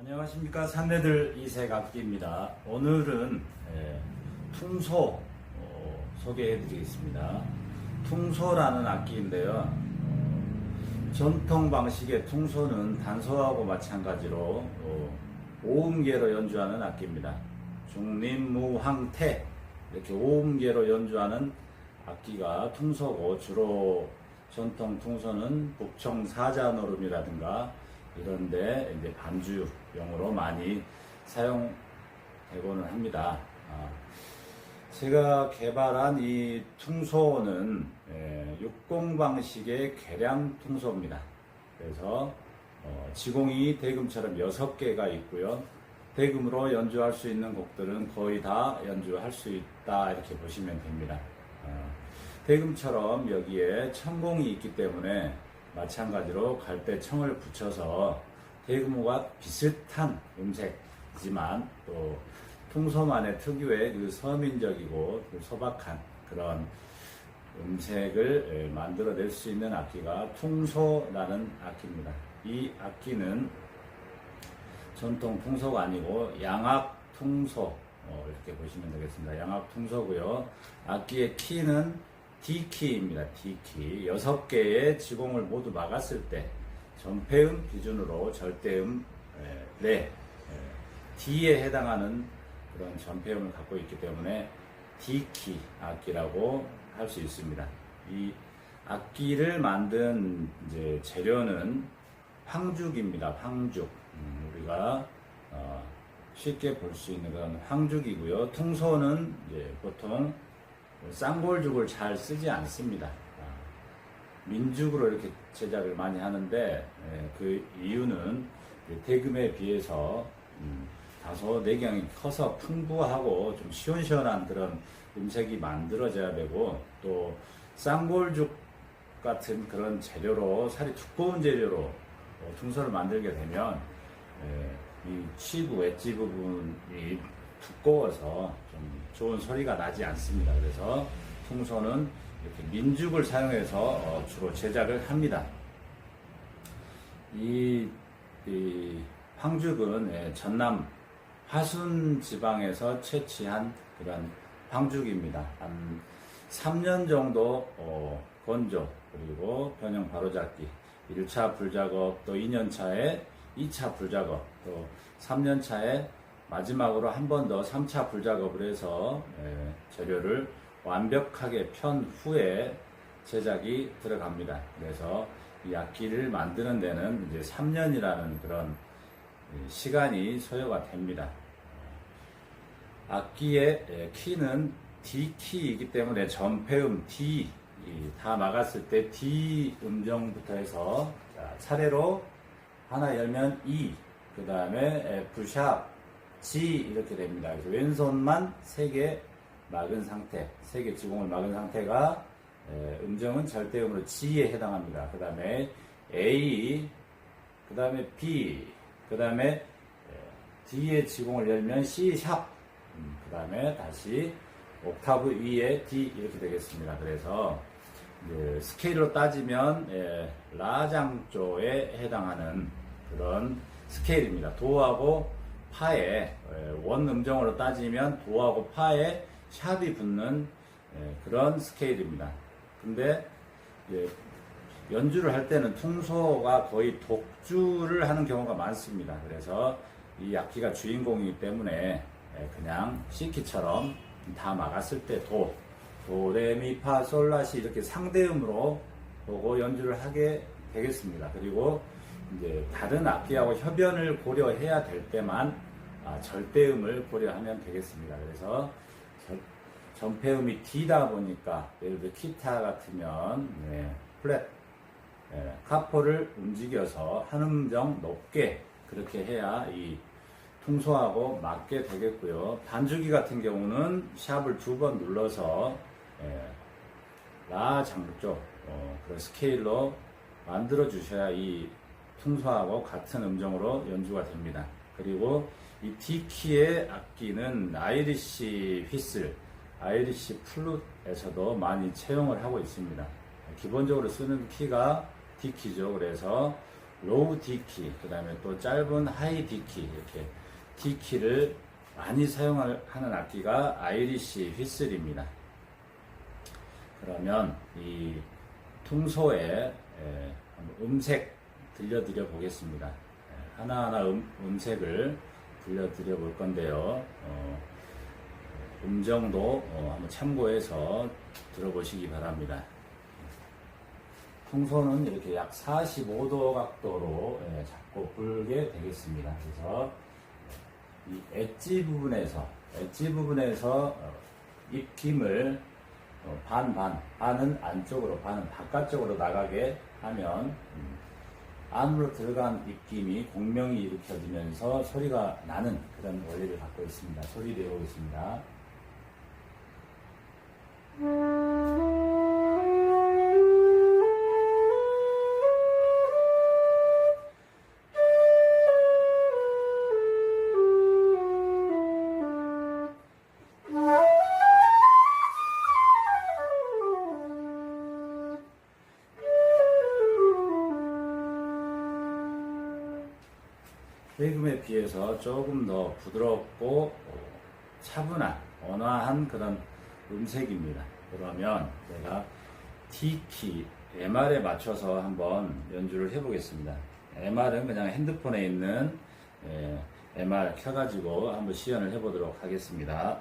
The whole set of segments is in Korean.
안녕하십니까 산내들 이색 악기입니다. 오늘은 예, 퉁소 어, 소개해드리겠습니다. 퉁소라는 악기인데요. 어, 전통 방식의 퉁소는 단소하고 마찬가지로 어, 오음계로 연주하는 악기입니다. 중림무황태 이렇게 오음계로 연주하는 악기가 퉁소고 주로 전통 퉁소는 북청 사자노름이라든가 이런데 이제 반주용으로 많이 사용되고는 합니다. 아, 제가 개발한 이 퉁소는 60 방식의 개량 퉁소입니다. 그래서 어, 지공이 대금처럼 6개가 있고요. 대금으로 연주할 수 있는 곡들은 거의 다 연주할 수 있다 이렇게 보시면 됩니다. 어, 대금처럼 여기에 천공이 있기 때문에 마찬가지로 갈대 청을 붙여서 대금과 비슷한 음색이지만 또 통소만의 특유의 그 서민적이고 그 소박한 그런 음색을 예, 만들어낼 수 있는 악기가 퉁소라는 악기입니다. 이 악기는 전통 퉁소가 아니고 양악 퉁소 어, 이렇게 보시면 되겠습니다. 양악 퉁소고요. 악기의 키는 D키입니다. D키. 여섯 개의 지공을 모두 막았을 때 전폐음 기준으로 절대음 에, 레 에, D에 해당하는 그런 전폐음을 갖고 있기 때문에 D키 악기라고 할 수 있습니다. 이 악기를 만든 이제 재료는 황죽입니다. 황죽. 음, 우리가 어, 쉽게 볼 수 있는 그런 황죽이고요. 통소는 보통 쌍골죽을 잘 쓰지 않습니다. 아, 민죽으로 이렇게 제작을 많이 하는데 예, 그 이유는 그 대금에 비해서 음, 다소 내경이 커서 풍부하고 좀 시원시원한 그런 음색이 만들어져야 되고 또 쌍골죽 같은 그런 재료로 살이 두꺼운 재료로 어, 퉁소를 만들게 되면 예, 이 치부 엣지 부분이 두꺼워서 좀 좋은 소리가 나지 않습니다. 그래서 퉁소는 이렇게 민죽을 사용해서 어, 주로 제작을 합니다. 이, 이 황죽은 예, 전남 화순 지방에서 채취한 그런 황죽입니다. 한 3년 정도 어, 건조 그리고 변형 바로잡기 1차 불작업 또 2년 차에 2차 불작업 또 3년 차에 마지막으로 한 번 더 3차 불작업을 해서 예, 재료를 완벽하게 편 후에 제작이 들어갑니다. 그래서 이 악기를 만드는 데는 이제 3년이라는 그런 예, 시간이 소요가 됩니다. 악기의 예, 키는 D 키이기 때문에 전폐음 D 이다 막았을 때 D 음정부터 해서 자, 차례로 하나 열면 E, 그 다음에 F 샵, G 이렇게 됩니다. 그래서 왼손만 세개 막은 상태, 세개 지공을 막은 상태가 에, 음정은 절대음으로 G에 해당합니다. 그 다음에 A, 그 다음에 B, 그 다음에 D의 지공을 열면 C 샵, 그 다음에 다시 옥타브 위에 D 이렇게 되겠습니다. 그래서 스케일로 따지면 예, 라장조에 해당하는 그런 스케일입니다. 도하고 파에 예, 원 음정으로 따지면 도하고 파에 샵이 붙는 예, 그런 스케일입니다. 근데 예, 연주를 할 때는 퉁소가 거의 독주를 하는 경우가 많습니다. 그래서 이 악기가 주인공이기 때문에 예, 그냥 C키처럼 다 막았을 때 도, 도, 레, 미, 파, 솔, 라시 이렇게 상대음으로 보고 연주를 하게 되겠습니다. 그리고 이제 다른 악기하고 협연을 고려해야 될 때만 아, 절대음을 고려하면 되겠습니다. 그래서 절- 전폐음이 D다 보니까 예를 들어 기타 같으면 네, 플랫 예, 카포를 움직여서 한 음정 높게 그렇게 해야 이 통소하고 맞게 되겠고요. 반주기 같은 경우는 샵을 두 번 눌러서 예, 라 장쪽 어, 그런 스케일로 만들어 주셔야 이 퉁소하고 같은 음정으로 연주가 됩니다. 그리고 이 D 키의 악기는 아이리시 휘슬, 아이리시 플룻에서도 많이 채용을 하고 있습니다. 기본적으로 쓰는 키가 D 키죠. 그래서 로우 D키, 그 다음에 또 짧은 하이 D키, 이렇게 D키를 많이 사용하는 악기가 아이리시 휘슬입니다. 그러면 이 퉁소의 음색 들려드려 보겠습니다. 에, 하나하나 음, 음색을 들려드려 볼 건데요. 어, 음정도 어, 한번 참고해서 들어보시기 바랍니다. 풍선은 이렇게 약 45도 각도로 예, 잡고 불게 되겠습니다. 그래서 이 엣지 부분에서 엣지 부분에서 어, 입김을 어, 반, 반, 반은 안쪽으로, 반은 바깥쪽으로 나가게 하면 음, 안으로 들어간 입김이 공명이 일으켜지면서 소리가 나는 그런 원리를 갖고 있습니다. 소리 내보겠습니다. 비해서 조금 더 부드럽고 차분한 온화한 그런 음색입니다. 그러면 제가 D키 MR에 맞춰서 한번 연주를 해보겠습니다. MR은 그냥 핸드폰에 있는 예, MR 켜가지고 한번 시연을 해보도록 하겠습니다.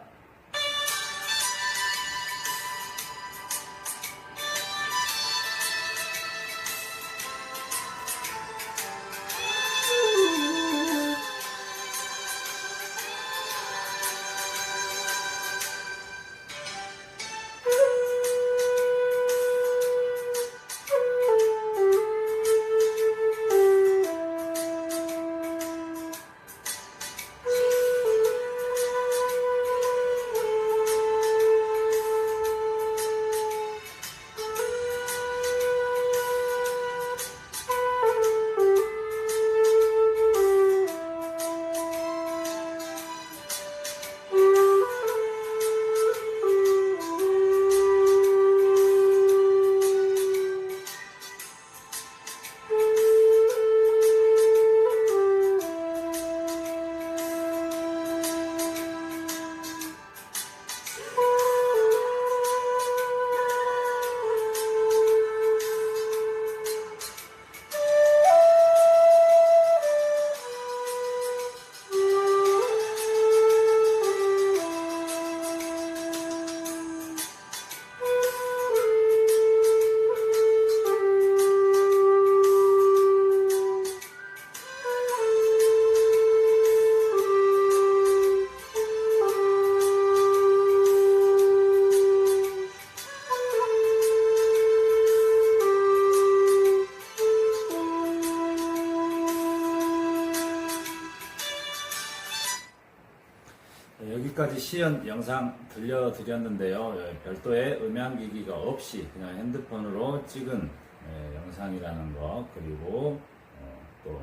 여기까지 시연 영상 들려드렸는데요. 예, 별도의 음향기기가 없이 그냥 핸드폰으로 찍은 예, 영상이라는 거 그리고 어, 또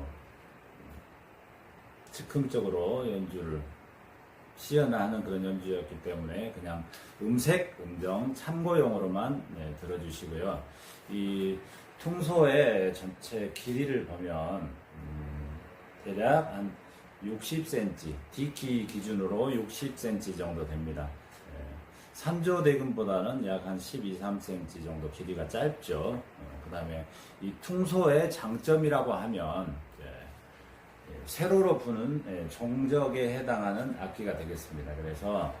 즉흥적으로 연주를 시연하는 그런 연주였기 때문에 그냥 음색, 음정 참고용으로만 네, 들어주시고요. 이 퉁소의 전체 길이를 보면 음, 대략 한 60cm, D키 기준으로 60cm 정도 됩니다. 예, 산조 대금보다는 약 한 12, 3cm 정도 길이가 짧죠. 그 다음에 이 퉁소의 장점이라고 하면 예, 예, 세로로 부는 예, 종적에 해당하는 악기가 되겠습니다. 그래서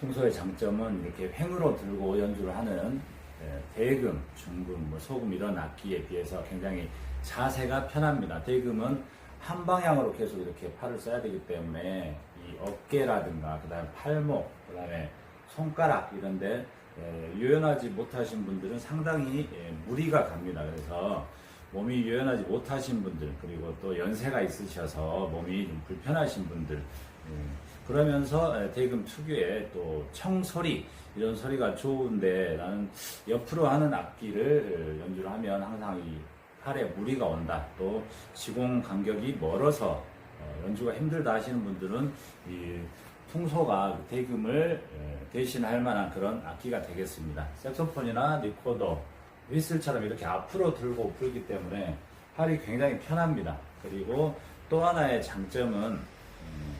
퉁소의 장점은 이렇게 횡으로 들고 연주를 하는 예, 대금, 중금, 뭐 소금 이런 악기에 비해서 굉장히 자세가 편합니다. 대금은 한 방향으로 계속 이렇게 팔을 써야 되기 때문에 이 어깨라든가 그다음에 팔목, 그다음에 손가락 이런데 예, 유연하지 못하신 분들은 상당히 예, 무리가 갑니다. 그래서 몸이 유연하지 못하신 분들 그리고 또 연세가 있으셔서 몸이 좀 불편하신 분들 예, 그러면서 예, 대금 특유의 또 청소리 이런 소리가 좋은데 나는 옆으로 하는 악기를 연주를 하면 항상 이 팔에 무리가 온다. 또 시공 간격이 멀어서 어, 연주가 힘들다 하시는 분들은 이 퉁소가 대금을 예, 대신할 만한 그런 악기가 되겠습니다. 색소폰이나 리코더, 휘슬처럼 이렇게 앞으로 들고 불기 때문에 팔이 굉장히 편합니다. 그리고 또 하나의 장점은 음,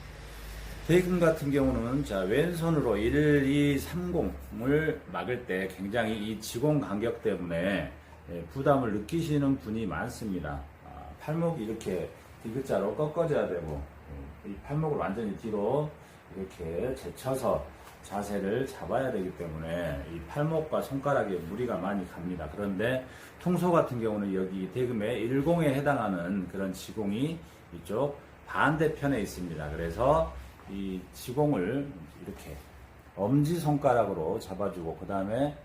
대금 같은 경우는 자 왼손으로 1, 2, 30을 막을 때 굉장히 이 지공 간격 때문에 예, 부담을 느끼시는 분이 많습니다. 아, 팔목이 이렇게 디귿자로 꺾어져야 되고 예, 이 팔목을 완전히 뒤로 이렇게 제쳐서 자세를 잡아야 되기 때문에 이 팔목과 손가락에 무리가 많이 갑니다. 그런데 통소 같은 경우는 여기 대금의 10에 해당하는 그런 지공이 이쪽 반대편에 있습니다. 그래서 이 지공을 이렇게 엄지 손가락으로 잡아주고 그 다음에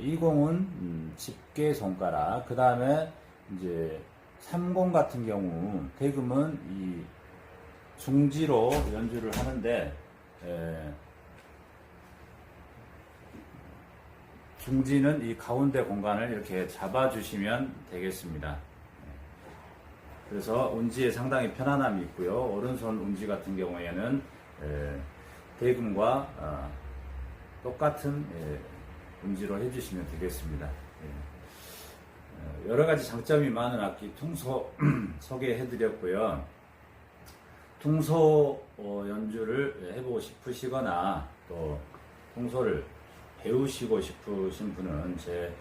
이 공은 음, 집게 손가락 그 다음에 이제 삼공 같은 경우 대금은 이 중지로 연주를 하는데 에, 중지는 이 가운데 공간을 이렇게 잡아주시면 되겠습니다. 그래서 운지에 상당히 편안함이 있고요. 오른손 운지 같은 경우에는 에, 대금과 아, 똑같은 예, 운지로 해주시면 되겠습니다. 예. 어, 여러 가지 장점이 많은 악기 퉁소 소개해드렸고요. 퉁소 어, 연주를 해보고 싶으시거나 또 퉁소를 배우시고 싶으신 분은 제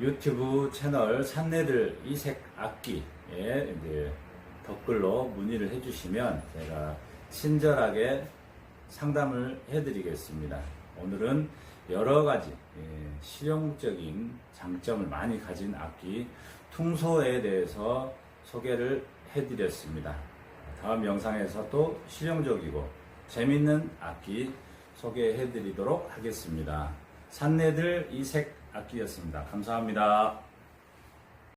유튜브 채널 산내들 이색 악기에 이제 댓글로 문의를 해주시면 제가 친절하게 상담을 해드리겠습니다. 오늘은 여러 가지 예, 실용적인 장점을 많이 가진 악기 퉁소에 대해서 소개를 해드렸습니다. 다음 영상에서 또 실용적이고 재밌는 악기 소개해드리도록 하겠습니다. 산내들 이색 악기였습니다. 감사합니다.